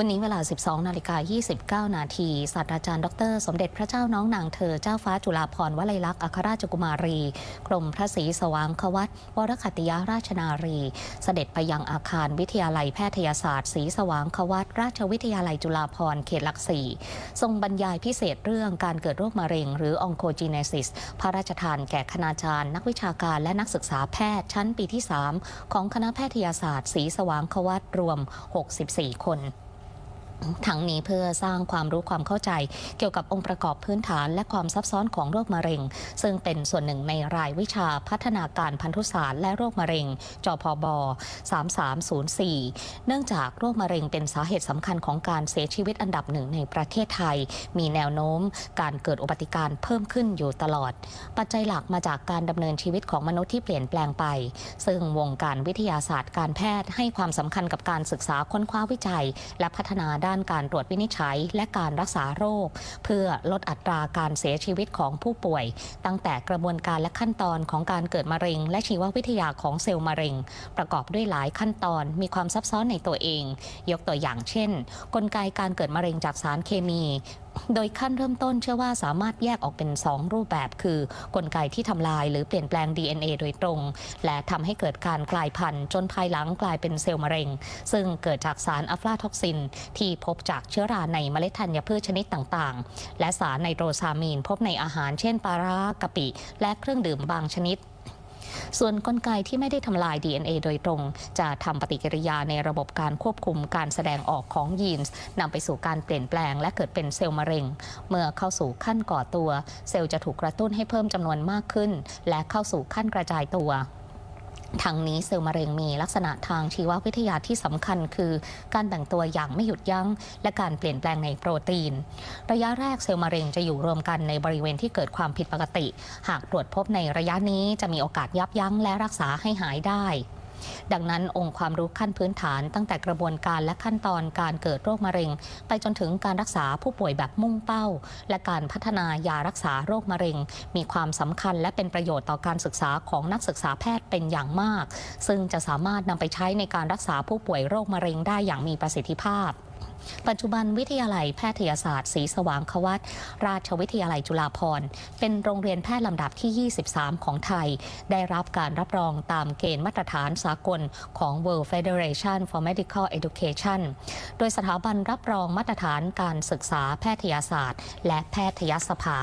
วันนี้เวลา 12 นาฬิกา 29 นาทีศาสตราจารย์ ดร สมเด็จพระเจ้าน้องนางเธอ เจ้าฟ้าจุฬาภรณ์วลัยลักษณ์อัครราชกุมารี กรมพระศรีสว่างควัตวรคัตยาราชนารี เสด็จไปยังอาคารวิทยาลัยแพทยศาสตร์ศรีสว่างควัตราชวิทยาลัยจุฬาภรณ์เขตหลักสี่ทรงบรรยายพิเศษเรื่องการเกิดโรคมะเร็ง หรือองโคจีเนซิส พระราชทานแก่คณาจารย์ นักวิชาการและนักศึกษาแพทย์ชั้นปีที่ 3 ของคณะแพทยศาสตร์ศรีสว่างควัตรวม 64 คน ทั้งนี้เพื่อสร้างความรู้ความเข้าใจ เกี่ยวกับองค์ประกอบพื้นฐานและความซับซ้อนของโรคมะเร็ง ซึ่งเป็นส่วนหนึ่งในรายวิชาพัฒนาการพันธุศาสตร์และโรคมะเร็ง จพบ 3304 เนื่องจากโรคมะเร็งเป็นสาเหตุสำคัญของการเสียชีวิตอันดับหนึ่งในประเทศไทย มีแนวโน้มการเกิดอุบัติการเพิ่มขึ้นอยู่ตลอด ปัจจัยหลักมาจากการดำเนินชีวิตของมนุษย์ที่เปลี่ยนแปลงไป ซึ่งวงการวิทยาศาสตร์การแพทย์ให้ความสำคัญกับการศึกษาค้นคว้าวิจัย และพัฒนาด้านการตรวจวินิจฉัย และการรักษาโรค เพื่อลดอัตราการเสียชีวิตของผู้ป่วย ตั้งแต่กระบวนการและขั้นตอนของการเกิดมะเร็ง และชีววิทยาของเซลล์มะเร็ง ประกอบด้วยหลายขั้นตอนมีความซับซ้อนในตัวเอง ยกตัวอย่างเช่น กลไกการเกิดมะเร็งจากสารเคมี โดยขั้นเริ่มต้นเชื่อว่าสามารถแยกออกเป็น 2 รูปแบบคือกลไกที่ทำลายหรือเปลี่ยนแปลง DNA โดยตรง และทำให้เกิดการกลายพันธุ์ จนภายหลังกลายเป็นเซลล์มะเร็ง ซึ่งเกิดจากสารอะฟลาท็อกซิน ที่พบจากเชื้อราในเมล็ดธัญพืชชนิดต่างๆ และสารไนโตรซามีนพบในอาหารเช่นปลาร้ากะปิ และเครื่องดื่มบางชนิด ส่วนกลไกที่ไม่ได้ทำลาย DNA โดยตรง จะทำปฏิกิริยาในระบบการควบคุมการแสดงออกของยีนส์นำไปสู่การเปลี่ยนแปลง และเกิดเป็นเซลล์มะเร็ง เมื่อเข้าสู่ขั้นก่อตัว เซลล์จะถูกกระตุ้นให้เพิ่มจำนวนมากขึ้น และเข้าสู่ขั้นกระจายตัว ทางนี้เซลล์มะเร็งมีลักษณะทางชีววิทยาที่สำคัญคือการแบ่งตัวอย่างไม่หยุดยัง้ง และการเปลี่ยนแปลงในโปรตีน ระยะแรกเซลล์มะเร็งจะอยู่รวมกันในบริเวณที่เกิดความผิดปกติ หากตรวจพบในระยะนี้จะมีโอกาสยับยั้งและรักษาให้หายได้ ดังนั้นองค์ความรู้ขั้นพื้นฐานตั้งแต่กระบวนการและขั้นตอนการเกิดโรคมะเร็ง ไปจนถึงการรักษาผู้ป่วยแบบมุ่งเป้า และการพัฒนายารักษาโรคมะเร็ง มีความสำคัญและเป็นประโยชน์ต่อการศึกษาของนักศึกษาแพทย์เป็นอย่างมาก ซึ่งจะสามารถนำไปใช้ในการรักษาผู้ป่วยโรคมะเร็งได้อย่างมีประสิทธิภาพ ปัจจุบันวิทยาลัยแพทยศาสตร์ศรีสว่างควัตราชวิทยาลัยจุฬาภรณ์เป็นโรงเรียนแพทย์ลำดับที่ 23 ของไทย ได้รับการรับรองตามเกณฑ์มาตรฐานสากลของ World Federation for Medical Education โดยสถาบันรับรองมาตรฐานการศึกษาแพทยศาสตร์ และแพทยสภา